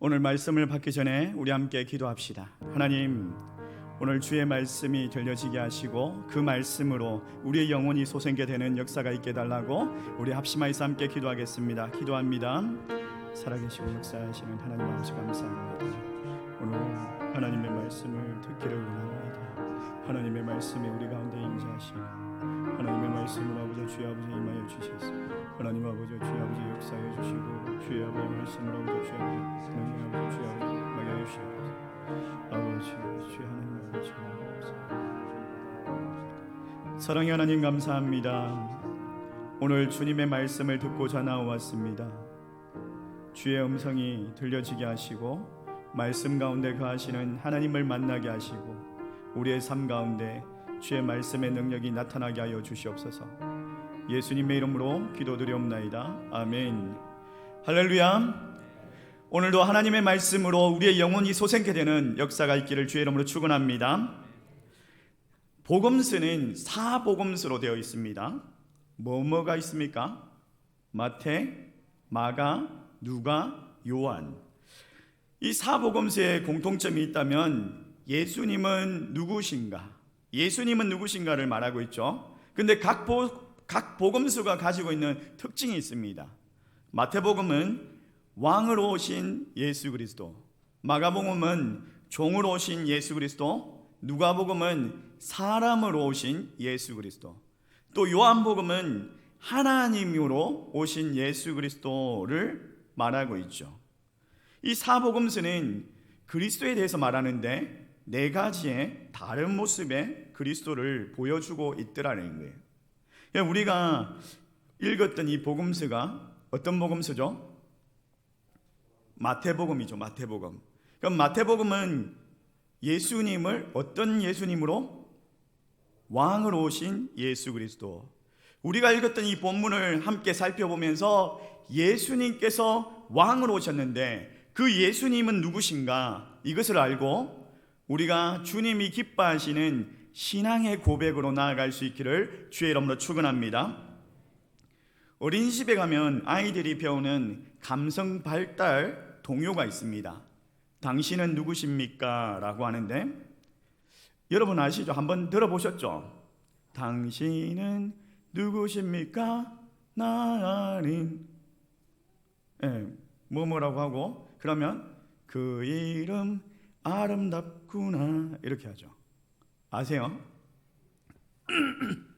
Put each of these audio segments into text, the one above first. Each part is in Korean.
오늘 말씀을 받기 전에 우리 함께 기도합시다. 하나님, 오늘 주의 말씀이 들려지게 하시고 그 말씀으로 우리의 영혼이 솟게 되는 역사가 있게 달라고 우리 합심하여서 함께 기도하겠습니다. 기도합니다. 살아계시고 역사하시는 하나님 아버지 감사합니다. 오늘 하나님의 말씀을 듣기를 원합니다. 하나님의 말씀이 우리 가운데 임재하시고 하나님의 말씀으로 아버지 주의 아버지 임하여 주셔서 하나님 아버지 주의 아버지 역사해 주시고 주의 아버지 말씀으로 주의 아버지 하나님 아버지 주의 아버지 임하여 주시옵소서 아버지 주의 하나님 아버지 감사합니다. 사랑의 하나님 감사합니다. 오늘 주님의 말씀을 듣고자 나왔습니다. 주의 음성이 들려지게 하시고 말씀 가운데 거하시는 하나님을 만나게 하시고 우리의 삶 가운데 주의 말씀의 능력이 나타나게 하여 주시옵소서. 예수님의 이름으로 기도드리옵나이다. 아멘. 할렐루야. 오늘도 하나님의 말씀으로 우리의 영혼이 솟게 되는 역사가 있기를 주의 이름으로 축원합니다. 복음서는 사복음서로 되어 있습니다. 뭐뭐가 있습니까? 마태, 마가, 누가, 요한. 이 사복음서에 공통점이 있다면 예수님은 누구신가? 예수님은 누구신가를 말하고 있죠. 근데 각, 보, 각 복음서가 가지고 있는 특징이 있습니다. 마태복음은 왕으로 오신 예수 그리스도, 마가복음은 종으로 오신 예수 그리스도, 누가복음은 사람으로 오신 예수 그리스도, 또 요한복음은 하나님으로 오신 예수 그리스도를 말하고 있죠. 이 사복음서는 그리스도에 대해서 말하는데 네 가지의 다른 모습의 그리스도를 보여주고 있더라는 거예요. 우리가 읽었던 이 복음서가 어떤 복음서죠? 마태복음이죠. 마태복음. 그럼 마태복음은 예수님을 어떤 예수님으로 왕으로 오신 예수 그리스도. 우리가 읽었던 이 본문을 함께 살펴보면서 예수님께서 왕으로 오셨는데 그 예수님은 누구신가? 이것을 알고 우리가 주님이 기뻐하시는 신앙의 고백으로 나아갈 수 있기를 주의 이름으로 축원합니다. 어린이집에 가면 아이들이 배우는 감성 발달 동요가 있습니다. 당신은 누구십니까? 라고 하는데 여러분 아시죠? 한번 들어보셨죠? 당신은 누구십니까? 나는 예, 뭐뭐라고 하고 그러면 그 이름 아름답구나 이렇게 하죠. 아세요?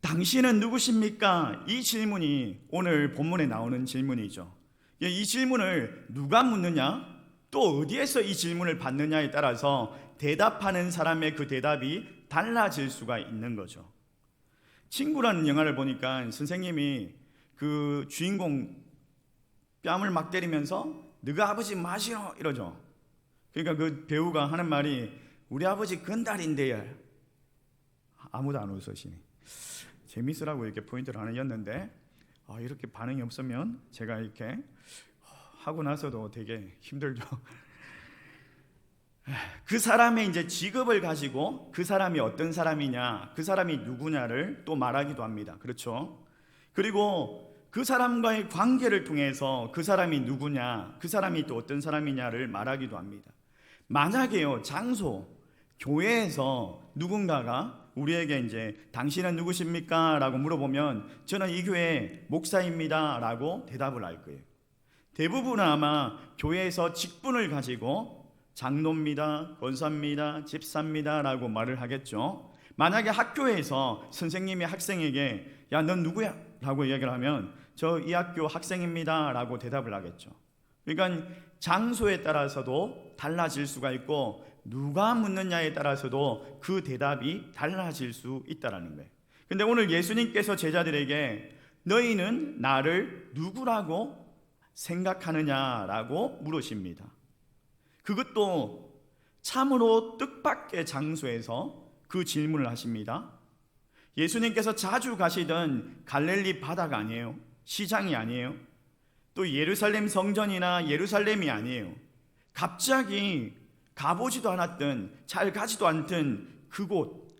당신은 누구십니까? 이 질문이 오늘 본문에 나오는 질문이죠. 예, 이 질문을 누가 묻느냐? 또 어디에서 이 질문을 받느냐에 따라서 대답하는 사람의 그 대답이 달라질 수가 있는 거죠. 친구라는 영화를 보니까 선생님이 그 주인공 뺨을 막 때리면서 너가 아버지 마시오 이러죠. 그러니까 그 배우가 하는 말이 우리 아버지 건달인데요. 아무도 안 웃으시니 재밌으라고 이렇게 포인트를 하나 였는데 아, 이렇게 반응이 없으면 제가 이렇게 하고 나서도 되게 힘들죠. 그 사람의 이제 직업을 가지고 그 사람이 어떤 사람이냐, 그 사람이 누구냐를 또 말하기도 합니다. 그렇죠? 그리고 그 사람과의 관계를 통해서 그 사람이 누구냐, 그 사람이 또 어떤 사람이냐를 말하기도 합니다. 만약에요, 장소, 교회에서 누군가가 우리에게 이제 당신은 누구십니까? 라고 물어보면 저는 이 교회 목사입니다. 라고 대답을 할 거예요. 대부분은 아마 교회에서 직분을 가지고 장로입니다, 권사입니다, 집사입니다 라고 말을 하겠죠. 만약에 학교에서 선생님이 학생에게 야, 넌 누구야? 라고 이야기를 하면 저 이 학교 학생입니다 라고 대답을 하겠죠. 그러니까 장소에 따라서도 달라질 수가 있고 누가 묻느냐에 따라서도 그 대답이 달라질 수 있다라는 거예요. 근데 오늘 예수님께서 제자들에게 너희는 나를 누구라고 생각하느냐라고 물으십니다. 그것도 참으로 뜻밖의 장소에서 그 질문을 하십니다. 예수님께서 자주 가시던 갈릴리 바다가 아니에요. 시장이 아니에요. 또 예루살렘 성전이나 예루살렘이 아니에요. 갑자기 가보지도 않았던 잘 가지도 않던 그곳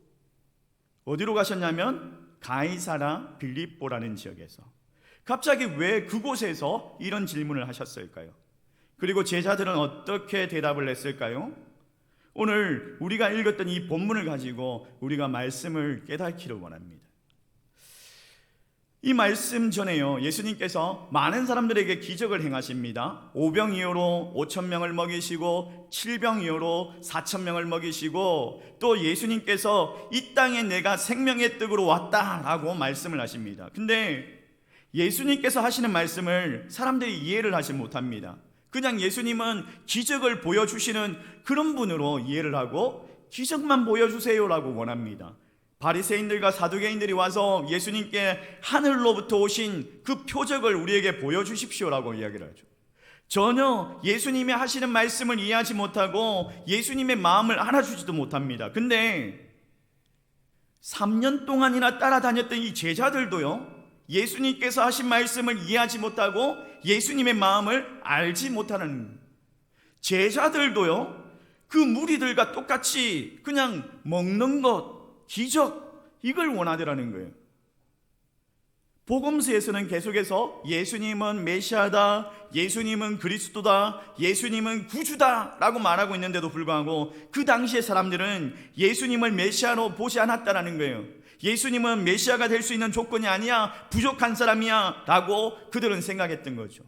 어디로 가셨냐면 가이사라 빌립보라는 지역에서 갑자기 왜 그곳에서 이런 질문을 하셨을까요? 그리고 제자들은 어떻게 대답을 했을까요? 오늘 우리가 읽었던 이 본문을 가지고 우리가 말씀을 깨닫기를 원합니다. 이 말씀 전에요. 예수님께서 많은 사람들에게 기적을 행하십니다. 오병이어로 5천 명을 먹이시고 칠병이어로 4천 명을 먹이시고 또 예수님께서 이 땅에 내가 생명의 떡으로 왔다라고 말씀을 하십니다. 근데 예수님께서 하시는 말씀을 사람들이 이해를 하지 못합니다. 그냥 예수님은 기적을 보여주시는 그런 분으로 이해를 하고 기적만 보여주세요라고 원합니다. 바리새인들과 사두개인들이 와서 예수님께 하늘로부터 오신 그 표적을 우리에게 보여주십시오라고 이야기를 하죠. 전혀 예수님이 하시는 말씀을 이해하지 못하고 예수님의 마음을 알아주지도 못합니다. 근데 3년 동안이나 따라다녔던 이 제자들도요, 예수님께서 하신 말씀을 이해하지 못하고 예수님의 마음을 알지 못하는 제자들도요, 그 무리들과 똑같이 그냥 먹는 것, 기적 이걸 원하더라는 거예요. 복음서에서는 계속해서 예수님은 메시아다, 예수님은 그리스도다, 예수님은 구주다 라고 말하고 있는데도 불구하고 그 당시의 사람들은 예수님을 메시아로 보지 않았다라는 거예요. 예수님은 메시아가 될 수 있는 조건이 아니야, 부족한 사람이야 라고 그들은 생각했던 거죠.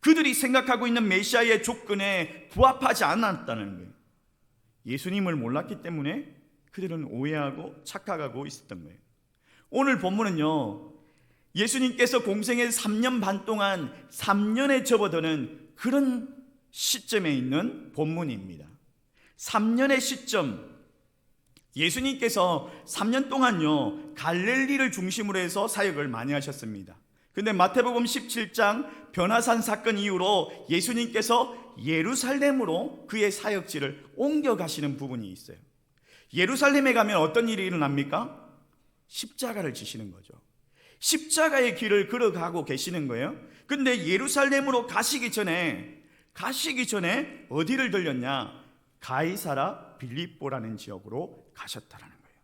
그들이 생각하고 있는 메시아의 조건에 부합하지 않았다는 거예요. 예수님을 몰랐기 때문에 그들은 오해하고 착각하고 있었던 거예요. 오늘 본문은요, 예수님께서 공생의 3년 반 동안 3년에 접어드는 그런 시점에 있는 본문입니다. 3년의 시점, 예수님께서 3년 동안요, 갈릴리를 중심으로 해서 사역을 많이 하셨습니다. 근데 마태복음 17장 변화산 사건 이후로 예수님께서 예루살렘으로 그의 사역지를 옮겨가시는 부분이 있어요. 예루살렘에 가면 어떤 일이 일어납니까? 십자가를 지시는 거죠. 십자가의 길을 걸어가고 계시는 거예요. 근데 예루살렘으로 가시기 전에 가시기 전에 어디를 들렸냐? 가이사라 빌립보라는 지역으로 가셨다라는 거예요.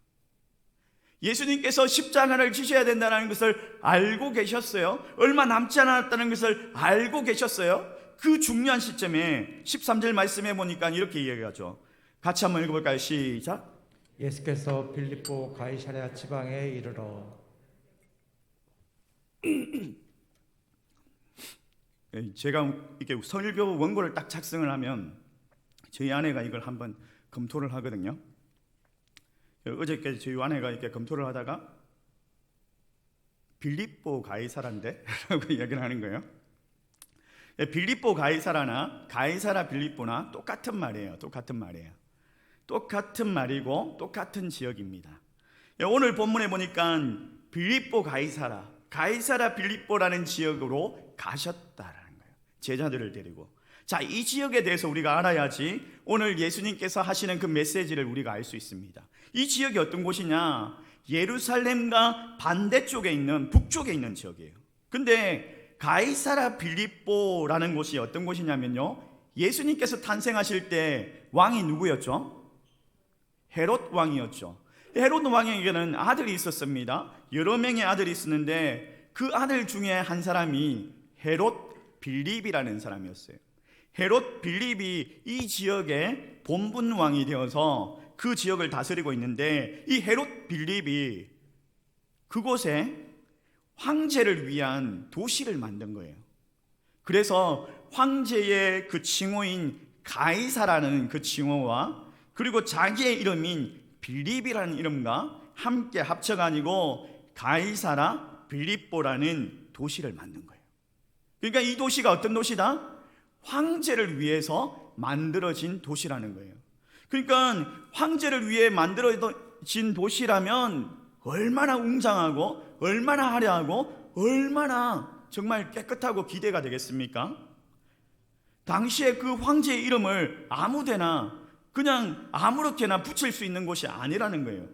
예수님께서 십자가를 지셔야 된다는 것을 알고 계셨어요. 얼마 남지 않았다는 것을 알고 계셨어요. 그 중요한 시점에 13절 말씀해 보니까 이렇게 이야기하죠. 같이 한번 읽어볼까요? 시작. 예수께서 빌립보 가이사랴 지방에 이르러 예, 제가 이렇게 설교 원고를 딱 작성을 하면 저희 아내가 이걸 한번 검토를 하거든요. 예, 어저께 저희 아내가 이렇게 검토를 하다가 빌립보 가이사라인데 라고 이야기를 하는 거예요. 예, 빌립보 가이사라나 가이사라 빌립보나 똑같은 말이에요. 똑같은 말이에요. 똑같은 말이고 똑같은 지역입니다. 예, 오늘 본문에 보니까 빌립보 가이사라, 가이사라 빌립보라는 지역으로 가셨다라는 거예요. 제자들을 데리고. 자, 이 지역에 대해서 우리가 알아야지 오늘 예수님께서 하시는 그 메시지를 우리가 알 수 있습니다. 이 지역이 어떤 곳이냐? 예루살렘과 반대쪽에 있는 북쪽에 있는 지역이에요. 근데 가이사라 빌립보라는 곳이 어떤 곳이냐면요. 예수님께서 탄생하실 때 왕이 누구였죠? 헤롯 왕이었죠. 헤롯 왕에게는 아들이 있었습니다. 여러 명의 아들이 있었는데 그 아들 중에 한 사람이 헤롯 빌립이라는 사람이었어요. 헤롯 빌립이 이 지역의 본분 왕이 되어서 그 지역을 다스리고 있는데 이 헤롯 빌립이 그곳에 황제를 위한 도시를 만든 거예요. 그래서 황제의 그 칭호인 가이사라는 그 칭호와 그리고 자기의 이름인 빌립이라는 이름과 함께 합쳐가지고 가이사라 빌립보라는 도시를 만든 거예요. 그러니까 이 도시가 어떤 도시다? 황제를 위해서 만들어진 도시라는 거예요. 그러니까 황제를 위해 만들어진 도시라면 얼마나 웅장하고 얼마나 화려하고 얼마나 정말 깨끗하고 기대가 되겠습니까? 당시에 그 황제의 이름을 아무데나 그냥 아무렇게나 붙일 수 있는 곳이 아니라는 거예요.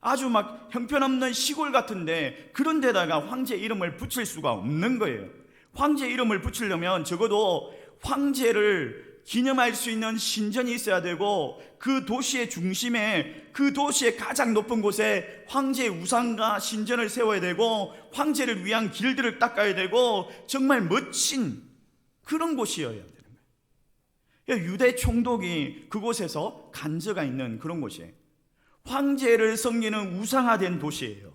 아주 막 형편없는 시골 같은데 그런 데다가 황제 이름을 붙일 수가 없는 거예요. 황제 이름을 붙이려면 적어도 황제를 기념할 수 있는 신전이 있어야 되고 그 도시의 중심에 그 도시의 가장 높은 곳에 황제의 우상과 신전을 세워야 되고 황제를 위한 길들을 닦아야 되고 정말 멋진 그런 곳이어야 거예요. 유대 총독이 그곳에서 간저가 있는 그런 곳이에요. 황제를 섬기는 우상화된 도시예요.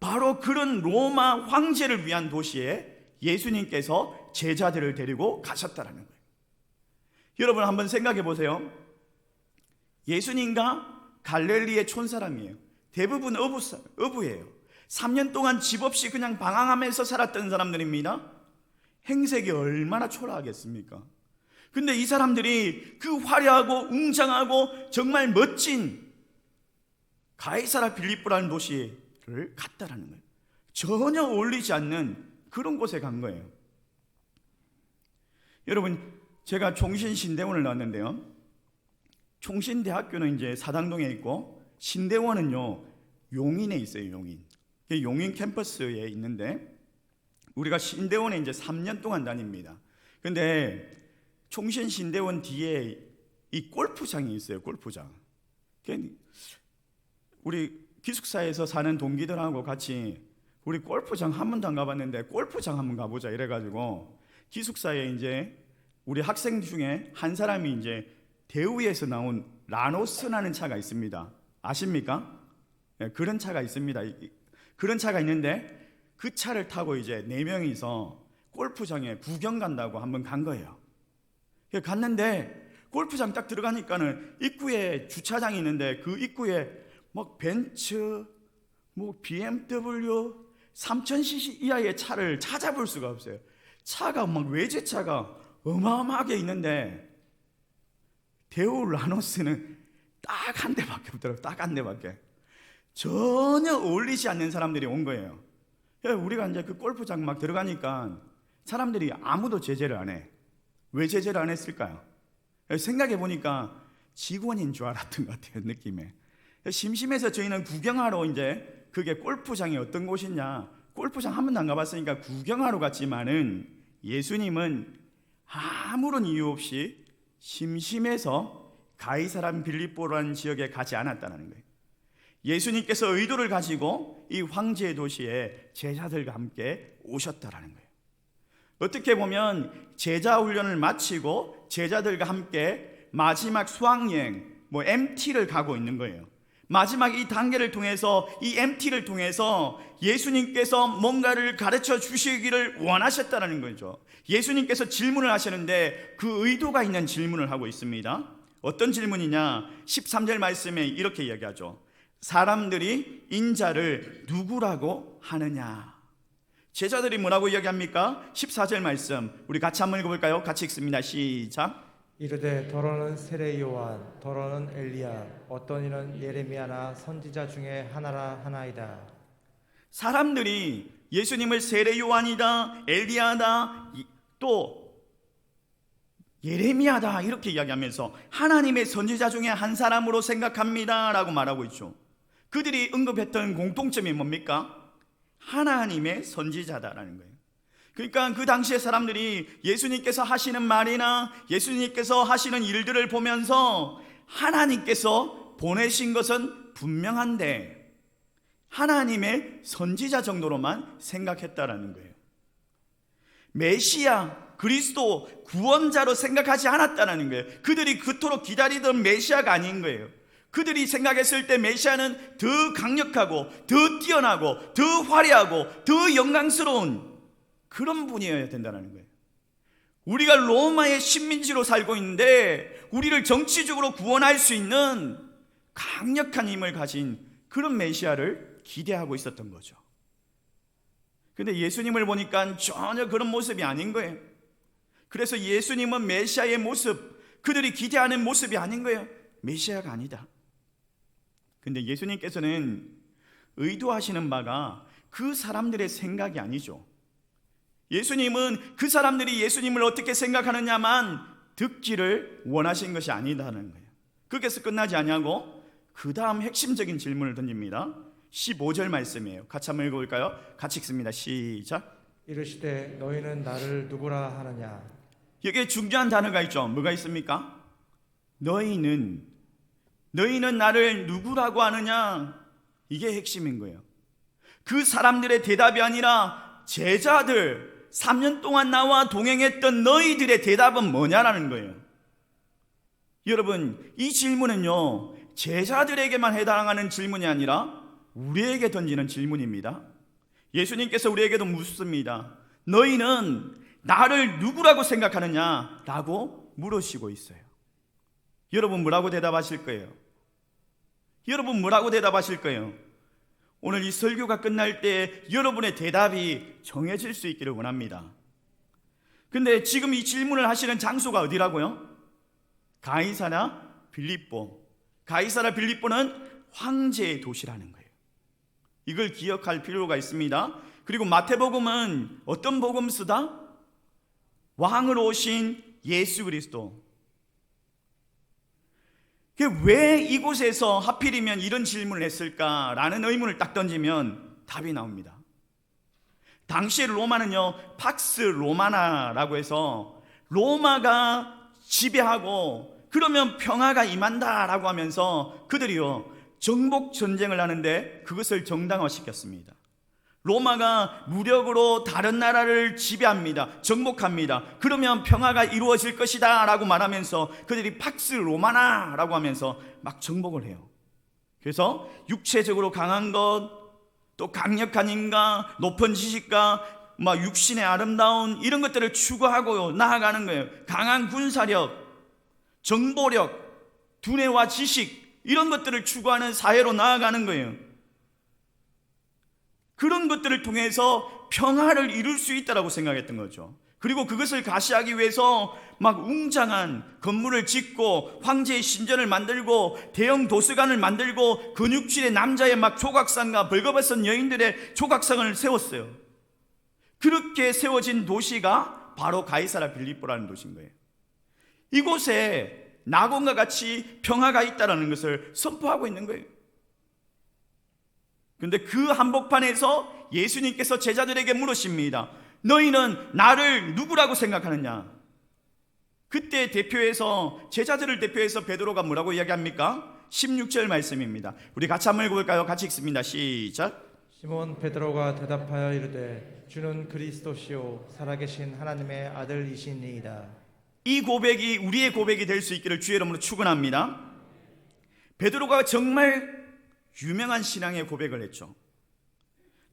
바로 그런 로마 황제를 위한 도시에 예수님께서 제자들을 데리고 가셨다라는 거예요. 여러분 한번 생각해 보세요. 예수님과 갈릴리의 촌사람이에요. 대부분 어부, 어부예요. 3년 동안 집 없이 그냥 방황하면서 살았던 사람들입니다. 행색이 얼마나 초라하겠습니까? 근데 이 사람들이 그 화려하고 웅장하고 정말 멋진 가이사라 빌립보라는 도시를 갔다라는 거예요. 전혀 어울리지 않는 그런 곳에 간 거예요. 여러분, 제가 총신 신대원을 나왔는데요. 총신대학교는 이제 사당동에 있고 신대원은요 용인에 있어요. 용인. 그 용인 캠퍼스에 있는데 우리가 신대원에 이제 3년 동안 다닙니다. 근데 총신 신대원 뒤에 이 골프장이 있어요. 골프장. 그 우리 기숙사에서 사는 동기들하고 같이 우리 골프장 한 번도 안 가봤는데 골프장 한번 가보자 이래가지고 기숙사에 이제 우리 학생 중에 한 사람이 이제 대우에서 나온 라노스라는 차가 있습니다. 아십니까? 네, 그런 차가 있습니다. 그런 차가 있는데 그 차를 타고 이제 네 명이서 골프장에 구경 간다고 한번 간 거예요. 예, 갔는데 골프장 딱 들어가니까는 입구에 주차장이 있는데 그 입구에 막 벤츠, 뭐 BMW 3000cc 이하의 차를 찾아볼 수가 없어요. 차가 막 외제차가 어마어마하게 있는데 대우 라노스는 딱 한 대밖에 없더라고요. 딱 한 대밖에. 전혀 어울리지 않는 사람들이 온 거예요. 예, 우리가 이제 그 골프장 막 들어가니까 사람들이 아무도 제재를 안 해. 왜 제재를 안 했을까요? 예, 생각해 보니까 직원인 줄 알았던 것 같아요, 느낌에. 예, 심심해서 저희는 구경하러 이제 그게 골프장이 어떤 곳이냐. 골프장 한 번도 안 가봤으니까 구경하러 갔지만은 예수님은 아무런 이유 없이 심심해서 가이사람 빌립보라는 지역에 가지 않았다는 거예요. 예수님께서 의도를 가지고 이 황제의 도시에 제자들과 함께 오셨다라는 거예요. 어떻게 보면 제자 훈련을 마치고 제자들과 함께 마지막 수학여행, 뭐 MT를 가고 있는 거예요. 마지막 이 단계를 통해서 이 MT를 통해서 예수님께서 뭔가를 가르쳐 주시기를 원하셨다는 거죠. 예수님께서 질문을 하시는데 그 의도가 있는 질문을 하고 있습니다. 어떤 질문이냐? 13절 말씀에 이렇게 이야기하죠. 사람들이 인자를 누구라고 하느냐? 제자들이 뭐라고 이야기합니까? 14절 말씀 우리 같이 한번 읽어볼까요? 같이 읽습니다. 시작. 이르되 더러는 세례 요한 더러는 엘리야 어떤 이는 예레미야나 선지자 중에 하나라 하나이다 사람들이 예수님을 세례 요한이다, 엘리야다, 이- 또 예레미야다 이렇게 이야기하면서 하나님의 선지자 중에 한 사람으로 생각합니다라고 말하고 있죠. 그들이 언급했던 공통점이 뭡니까? 하나님의 선지자다라는 거예요. 그러니까 그 당시의 사람들이 예수님께서 하시는 말이나 예수님께서 하시는 일들을 보면서 하나님께서 보내신 것은 분명한데 하나님의 선지자 정도로만 생각했다라는 거예요. 메시아, 그리스도, 구원자로 생각하지 않았다는 거예요. 그들이 그토록 기다리던 메시아가 아닌 거예요. 그들이 생각했을 때 메시아는 더 강력하고, 더 뛰어나고, 더 화려하고, 더 영광스러운 그런 분이어야 된다는 거예요. 우리가 로마의 식민지로 살고 있는데, 우리를 정치적으로 구원할 수 있는 강력한 힘을 가진 그런 메시아를 기대하고 있었던 거죠. 근데 예수님을 보니까 전혀 그런 모습이 아닌 거예요. 그래서 예수님은 메시아의 모습, 그들이 기대하는 모습이 아닌 거예요. 메시아가 아니다. 근데 예수님께서는 의도하시는 바가 그 사람들의 생각이 아니죠. 예수님은 그 사람들이 예수님을 어떻게 생각하느냐만 듣기를 원하신 것이 아니다는 거예요. 거기서 끝나지 아니하고 그 다음 핵심적인 질문을 던집니다. 15절 말씀이에요. 같이 한번 읽어볼까요? 같이 읽습니다. 시작. 이르시되 너희는 나를 누구라 하느냐 여기에 중요한 단어가 있죠. 뭐가 있습니까? 너희는 너희는 나를 누구라고 하느냐? 이게 핵심인 거예요. 그 사람들의 대답이 아니라 제자들 3년 동안 나와 동행했던 너희들의 대답은 뭐냐라는 거예요. 여러분, 이 질문은요, 제자들에게만 해당하는 질문이 아니라 우리에게 던지는 질문입니다. 예수님께서 우리에게도 묻습니다. 너희는 나를 누구라고 생각하느냐? 라고 물으시고 있어요. 여러분, 뭐라고 대답하실 거예요? 여러분, 뭐라고 대답하실 거예요? 오늘 이 설교가 끝날 때 여러분의 대답이 정해질 수 있기를 원합니다. 근데 지금 이 질문을 하시는 장소가 어디라고요? 가이사나 빌립보. 가이사나 빌립보는 황제의 도시라는 거예요. 이걸 기억할 필요가 있습니다. 그리고 마태복음은 어떤 복음서다? 왕으로 오신 예수 그리스도. 왜 이곳에서 하필이면 이런 질문을 했을까라는 의문을 딱 던지면 답이 나옵니다. 당시의 로마는요, 팍스 로마나라고 해서 로마가 지배하고 그러면 평화가 임한다라고 하면서 그들이요, 정복 전쟁을 하는데 그것을 정당화시켰습니다. 로마가 무력으로 다른 나라를 지배합니다. 정복합니다. 그러면 평화가 이루어질 것이다 라고 말하면서 그들이 팍스 로마나 라고 하면서 막 정복을 해요. 그래서 육체적으로 강한 것, 또 강력한 인간, 높은 지식과 막 육신의 아름다운 이런 것들을 추구하고 나아가는 거예요. 강한 군사력, 정보력, 두뇌와 지식 이런 것들을 추구하는 사회로 나아가는 거예요. 그런 것들을 통해서 평화를 이룰 수 있다라고 생각했던 거죠. 그리고 그것을 가시하기 위해서 막 웅장한 건물을 짓고 황제의 신전을 만들고 대형 도서관을 만들고 근육질의 남자의 막 조각상과 벌거벗은 여인들의 조각상을 세웠어요. 그렇게 세워진 도시가 바로 가이사라 빌립보라는 도시인 거예요. 이곳에 낙원과 같이 평화가 있다라는 것을 선포하고 있는 거예요. 근데 그 한복판에서 예수님께서 제자들에게 물으십니다. 너희는 나를 누구라고 생각하느냐? 그때 대표해서 제자들을 대표해서 베드로가 뭐라고 이야기합니까? 16절 말씀입니다. 우리 같이 한번 읽어볼까요? 같이 읽습니다. 시작. 시몬 베드로가 대답하여 이르되 주는 그리스도시요 살아계신 하나님의 아들이시니이다. 이 고백이 우리의 고백이 될 수 있기를 주의 이름으로 축원합니다. 베드로가 정말 유명한 신앙의 고백을 했죠.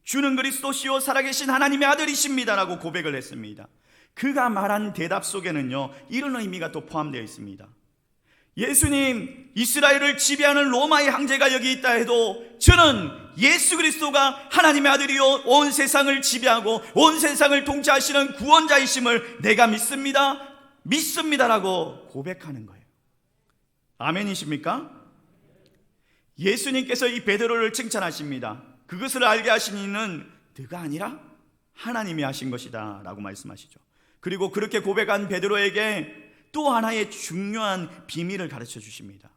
주는 그리스도시요 살아계신 하나님의 아들이십니다라고 고백을 했습니다. 그가 말한 대답 속에는요 이런 의미가 또 포함되어 있습니다. 예수님 이스라엘을 지배하는 로마의 황제가 여기 있다 해도 저는 예수 그리스도가 하나님의 아들이요 온 세상을 지배하고 온 세상을 통치하시는 구원자이심을 내가 믿습니다. 믿습니다라고 고백하는 거예요. 아멘이십니까? 예수님께서 이 베드로를 칭찬하십니다. 그것을 알게 하신 이는 네가 아니라 하나님이 하신 것이다 라고 말씀하시죠. 그리고 그렇게 고백한 베드로에게 또 하나의 중요한 비밀을 가르쳐 주십니다.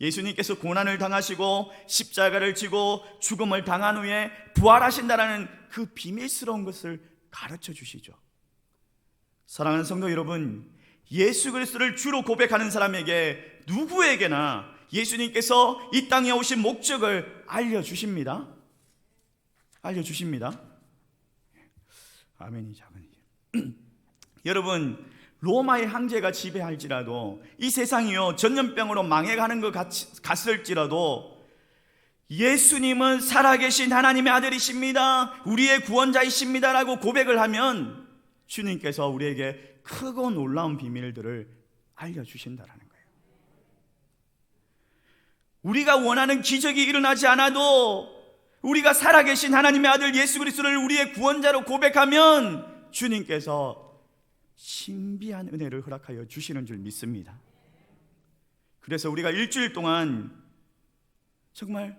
예수님께서 고난을 당하시고 십자가를 지고 죽음을 당한 후에 부활하신다라는 그 비밀스러운 것을 가르쳐 주시죠. 사랑하는 성도 여러분, 예수 그리스도를 주로 고백하는 사람에게 누구에게나 예수님께서 이 땅에 오신 목적을 알려 주십니다. 알려 주십니다. 아멘이 작은 여러분 로마의 황제가 지배할지라도 이 세상이요 전염병으로 망해가는 것 같, 같을지라도 예수님은 살아계신 하나님의 아들이십니다. 우리의 구원자이십니다라고 고백을 하면 주님께서 우리에게 크고 놀라운 비밀들을 알려주신다라는. 우리가 원하는 기적이 일어나지 않아도 우리가 살아계신 하나님의 아들 예수 그리스도를 우리의 구원자로 고백하면 주님께서 신비한 은혜를 허락하여 주시는 줄 믿습니다. 그래서 우리가 일주일 동안 정말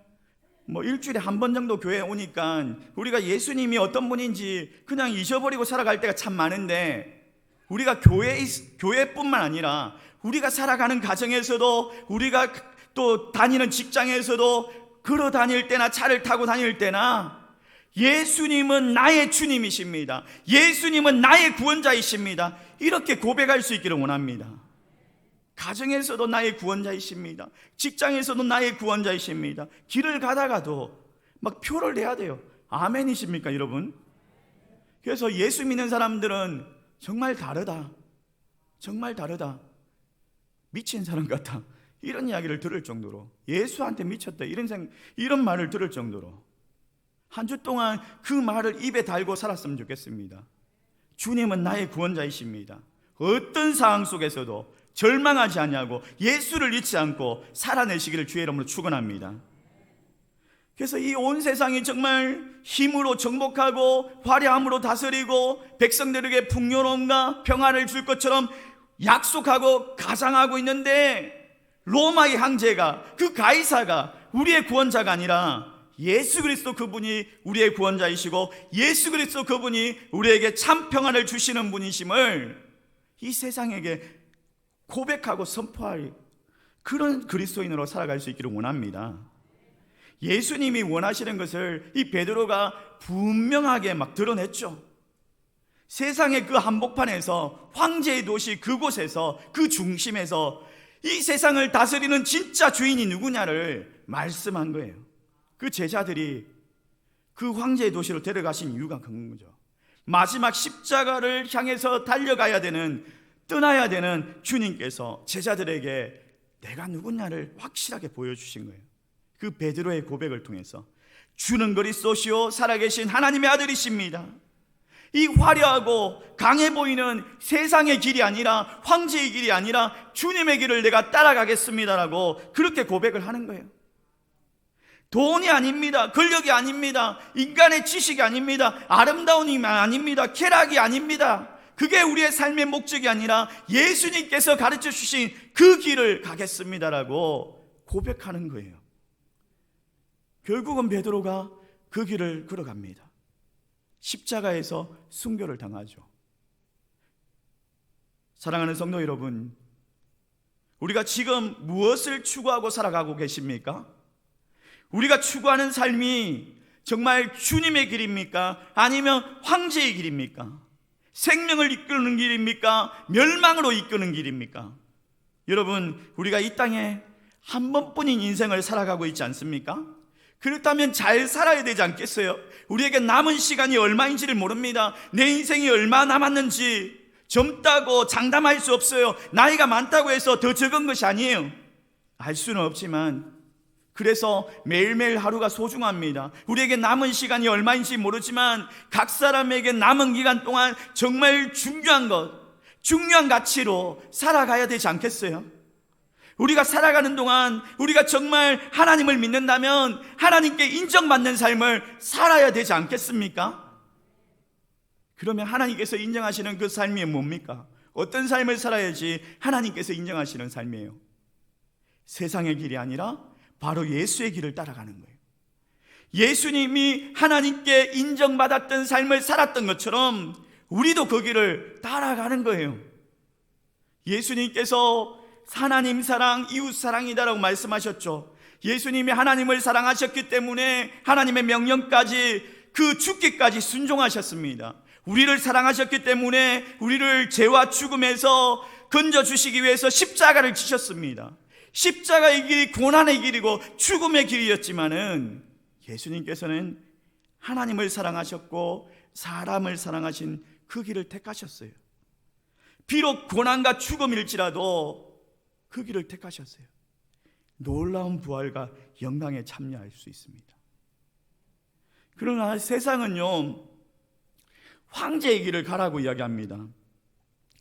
뭐 일주일에 한 번 정도 교회에 오니까 우리가 예수님이 어떤 분인지 그냥 잊어버리고 살아갈 때가 참 많은데 우리가 교회 교회뿐만 아니라 우리가 살아가는 가정에서도 우리가 또 다니는 직장에서도 걸어 다닐 때나 차를 타고 다닐 때나 예수님은 나의 주님이십니다. 예수님은 나의 구원자이십니다. 이렇게 고백할 수 있기를 원합니다. 가정에서도 나의 구원자이십니다. 직장에서도 나의 구원자이십니다. 길을 가다가도 막 표를 내야 돼요. 아멘이십니까, 여러분? 그래서 예수 믿는 사람들은 정말 다르다. 정말 다르다. 미친 사람 같다. 이런 이야기를 들을 정도로 예수한테 미쳤다. 이런 생 이런 말을 들을 정도로 한 주 동안 그 말을 입에 달고 살았으면 좋겠습니다. 주님은 나의 구원자이십니다. 어떤 상황 속에서도 절망하지 아니하고 예수를 잊지 않고 살아내시기를 주의 이름으로 축원합니다. 그래서 이 온 세상이 정말 힘으로 정복하고 화려함으로 다스리고 백성들에게 풍요로움과 평안을 줄 것처럼 약속하고 가장하고 있는데 로마의 황제가 그 가이사가 우리의 구원자가 아니라 예수 그리스도 그분이 우리의 구원자이시고 예수 그리스도 그분이 우리에게 참 평안을 주시는 분이심을 이 세상에게 고백하고 선포할 그런 그리스도인으로 살아갈 수 있기를 원합니다. 예수님이 원하시는 것을 이 베드로가 분명하게 막 드러냈죠. 세상의 그 한복판에서 황제의 도시 그곳에서 그 중심에서 이 세상을 다스리는 진짜 주인이 누구냐를 말씀한 거예요. 그 제자들이 그 황제의 도시로 데려가신 이유가 그런 거죠. 마지막 십자가를 향해서 달려가야 되는 떠나야 되는 주님께서 제자들에게 내가 누구냐를 확실하게 보여주신 거예요. 그 베드로의 고백을 통해서 주는 그리스도시요 살아계신 하나님의 아들이십니다. 이 화려하고 강해 보이는 세상의 길이 아니라 황제의 길이 아니라 주님의 길을 내가 따라가겠습니다라고 그렇게 고백을 하는 거예요. 돈이 아닙니다. 권력이 아닙니다. 인간의 지식이 아닙니다. 아름다운 힘이 아닙니다. 쾌락이 아닙니다. 그게 우리의 삶의 목적이 아니라 예수님께서 가르쳐 주신 그 길을 가겠습니다라고 고백하는 거예요. 결국은 베드로가 그 길을 걸어갑니다. 십자가에서 순교를 당하죠. 사랑하는 성도 여러분, 우리가 지금 무엇을 추구하고 살아가고 계십니까? 우리가 추구하는 삶이 정말 주님의 길입니까? 아니면 황제의 길입니까? 생명을 이끄는 길입니까? 멸망으로 이끄는 길입니까? 여러분, 우리가 이 땅에 한 번뿐인 인생을 살아가고 있지 않습니까? 그렇다면 잘 살아야 되지 않겠어요? 우리에게 남은 시간이 얼마인지를 모릅니다. 내 인생이 얼마 남았는지 젊다고 장담할 수 없어요. 나이가 많다고 해서 더 적은 것이 아니에요. 알 수는 없지만 그래서 매일매일 하루가 소중합니다. 우리에게 남은 시간이 얼마인지 모르지만 각 사람에게 남은 기간 동안 정말 중요한 것, 중요한 가치로 살아가야 되지 않겠어요? 우리가 살아가는 동안 우리가 정말 하나님을 믿는다면 하나님께 인정받는 삶을 살아야 되지 않겠습니까? 그러면 하나님께서 인정하시는 그 삶이 뭡니까? 어떤 삶을 살아야지 하나님께서 인정하시는 삶이에요? 세상의 길이 아니라 바로 예수의 길을 따라가는 거예요. 예수님이 하나님께 인정받았던 삶을 살았던 것처럼 우리도 그 길을 따라가는 거예요. 예수님께서 하나님 사랑, 이웃 사랑이다라고 말씀하셨죠. 예수님이 하나님을 사랑하셨기 때문에 하나님의 명령까지 그 죽기까지 순종하셨습니다. 우리를 사랑하셨기 때문에 우리를 죄와 죽음에서 건져 주시기 위해서 십자가를 지셨습니다. 십자가의 길이 고난의 길이고 죽음의 길이었지만은 예수님께서는 하나님을 사랑하셨고 사람을 사랑하신 그 길을 택하셨어요. 비록 고난과 죽음일지라도 그 길을 택하셨어요. 놀라운 부활과 영광에 참여할 수 있습니다. 그러나 세상은요, 황제의 길을 가라고 이야기합니다.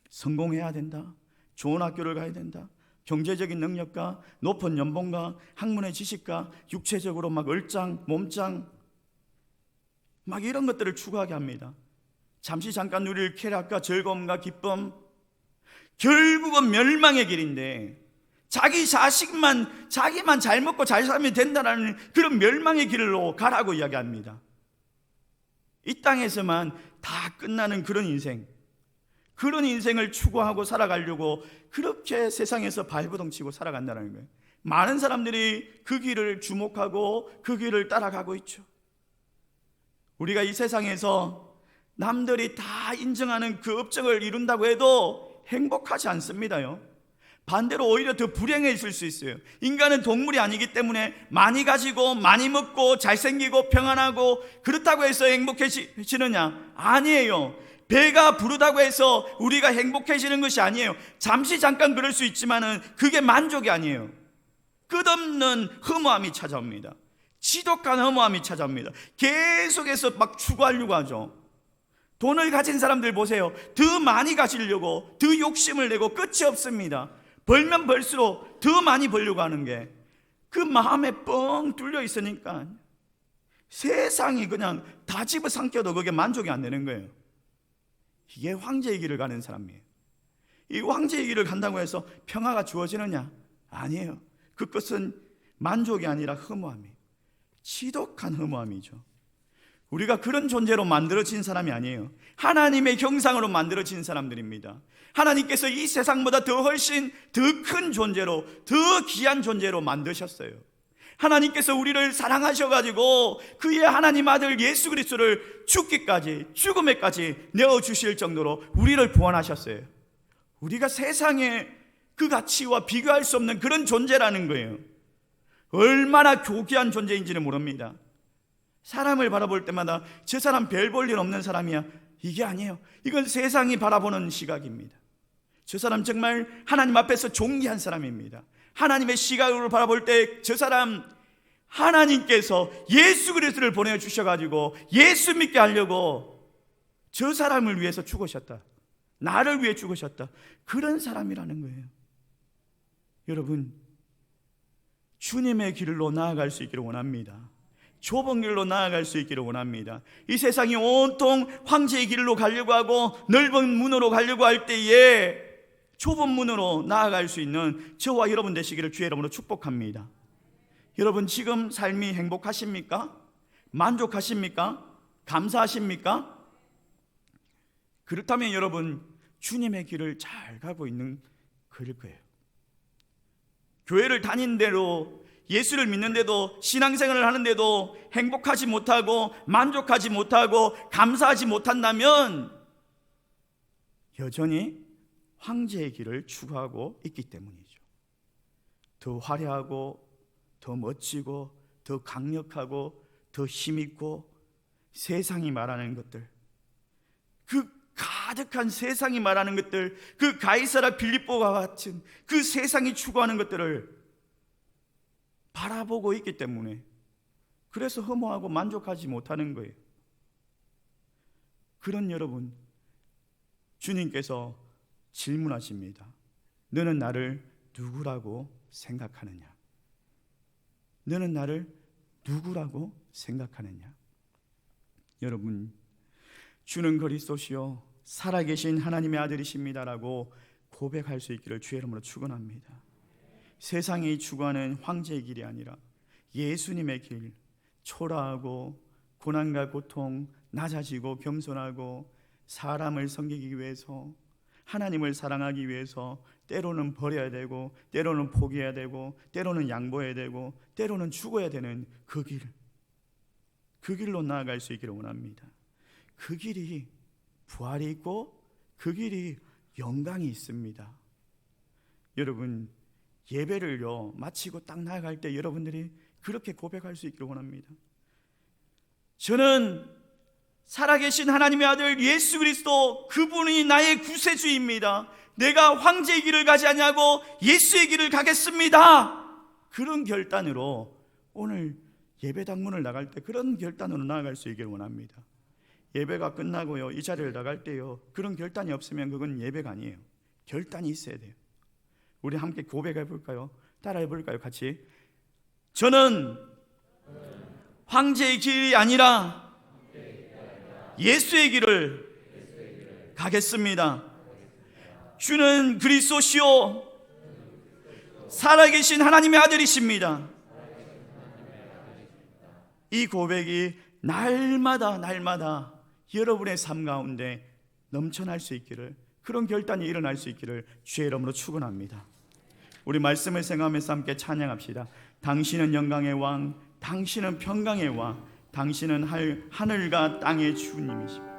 성공해야 된다. 좋은 학교를 가야 된다. 경제적인 능력과 높은 연봉과 학문의 지식과 육체적으로 막 얼짱, 몸짱, 막 이런 것들을 추구하게 합니다. 잠시 잠깐 누릴 쾌락과 즐거움과 기쁨, 결국은 멸망의 길인데 자기 자식만 자기만 잘 먹고 잘 살면 된다라는 그런 멸망의 길로 가라고 이야기합니다. 이 땅에서만 다 끝나는 그런 인생, 그런 인생을 추구하고 살아가려고 그렇게 세상에서 발버둥치고 살아간다는 거예요. 많은 사람들이 그 길을 주목하고 그 길을 따라가고 있죠. 우리가 이 세상에서 남들이 다 인정하는 그 업적을 이룬다고 해도 행복하지 않습니다요. 반대로 오히려 더 불행해질 수 있어요. 인간은 동물이 아니기 때문에 많이 가지고 많이 먹고 잘생기고 평안하고 그렇다고 해서 행복해지느냐? 아니에요. 배가 부르다고 해서 우리가 행복해지는 것이 아니에요. 잠시 잠깐 그럴 수 있지만은 그게 만족이 아니에요. 끝없는 허무함이 찾아옵니다. 지독한 허무함이 찾아옵니다. 계속해서 막 추구하려고 하죠. 돈을 가진 사람들 보세요. 더 많이 가지려고 더 욕심을 내고 끝이 없습니다. 벌면 벌수록 더 많이 벌려고 하는 게 그 마음에 뻥 뚫려 있으니까 세상이 그냥 다 집어삼켜도 그게 만족이 안 되는 거예요. 이게 황제의 길을 가는 사람이에요. 이 황제의 길을 간다고 해서 평화가 주어지느냐? 아니에요. 그것은 만족이 아니라 허무함이에요. 지독한 허무함이죠. 우리가 그런 존재로 만들어진 사람이 아니에요. 하나님의 형상으로 만들어진 사람들입니다. 하나님께서 이 세상보다 더 훨씬 더 큰 존재로, 더 귀한 존재로 만드셨어요. 하나님께서 우리를 사랑하셔가지고 그의 하나님 아들 예수 그리스도를 죽기까지, 죽음에까지 내어주실 정도로 우리를 구원하셨어요. 우리가 세상에 그 가치와 비교할 수 없는 그런 존재라는 거예요. 얼마나 교귀한 존재인지는 모릅니다. 사람을 바라볼 때마다 저 사람 별 볼 일 없는 사람이야. 이게 아니에요. 이건 세상이 바라보는 시각입니다. 저 사람 정말 하나님 앞에서 존귀한 사람입니다. 하나님의 시각으로 바라볼 때 저 사람 하나님께서 예수 그리스도를 보내 주셔 가지고 예수 믿게 하려고 저 사람을 위해서 죽으셨다. 나를 위해 죽으셨다. 그런 사람이라는 거예요. 여러분 주님의 길로 나아갈 수 있기를 원합니다. 좁은 길로 나아갈 수 있기를 원합니다. 이 세상이 온통 황제의 길로 가려고 하고 넓은 문으로 가려고 할 때에 좁은 문으로 나아갈 수 있는 저와 여러분 되시기를 주의 이름으로 축복합니다. 여러분 지금 삶이 행복하십니까? 만족하십니까? 감사하십니까? 그렇다면 여러분 주님의 길을 잘 가고 있는 그일 거예요. 교회를 다닌 대로 예수를 믿는데도 신앙생활을 하는데도 행복하지 못하고 만족하지 못하고 감사하지 못한다면 여전히 황제의 길을 추구하고 있기 때문이죠. 더 화려하고 더 멋지고 더 강력하고 더 힘있고 세상이 말하는 것들 그 가득한 세상이 말하는 것들 그 가이사라 빌립보가 같은 그 세상이 추구하는 것들을 바라보고 있기 때문에 그래서 허무하고 만족하지 못하는 거예요. 그런 여러분 주님께서 질문하십니다. 너는 나를 누구라고 생각하느냐? 너는 나를 누구라고 생각하느냐? 여러분 주는 그리스도시요 살아계신 하나님의 아들이십니다라고 고백할 수 있기를 주의 이름으로 축원합니다. 세상이 추구하는 황제의 길이 아니라 예수님의 길, 초라하고 고난과 고통, 낮아지고 겸손하고 사람을 섬기기 위해서 하나님을 사랑하기 위해서 때로는 버려야 되고 때로는 포기해야 되고 때로는 양보해야 되고 때로는 죽어야 되는 그 길. 그 길로 나아갈 수 있기를 원합니다. 그 길이 부활이 있고 그 길이 영광이 있습니다. 여러분 예배를요 마치고 딱 나아갈 때 여러분들이 그렇게 고백할 수 있기를 원합니다. 저는 살아계신 하나님의 아들 예수 그리스도 그분이 나의 구세주입니다. 내가 황제의 길을 가지 아니하고 예수의 길을 가겠습니다. 그런 결단으로 오늘 예배 당 문을 나갈 때 그런 결단으로 나아갈 수 있기를 원합니다. 예배가 끝나고요 이 자리를 나갈 때요 그런 결단이 없으면 그건 예배가 아니에요. 결단이 있어야 돼요. 우리 함께 고백해 볼까요? 따라해 볼까요? 같이 저는 황제의 길이 아니라 예수의 길을 가겠습니다. 주는 그리스도시요 살아계신 하나님의 아들이십니다. 이 고백이 날마다 날마다 여러분의 삶 가운데 넘쳐날 수 있기를 그런 결단이 일어날 수 있기를 주의 이름으로 축원합니다. 우리 말씀을 생각하면서 함께 찬양합시다. 당신은 영광의 왕, 당신은 평강의 왕, 당신은 하늘과 땅의 주님이십니다.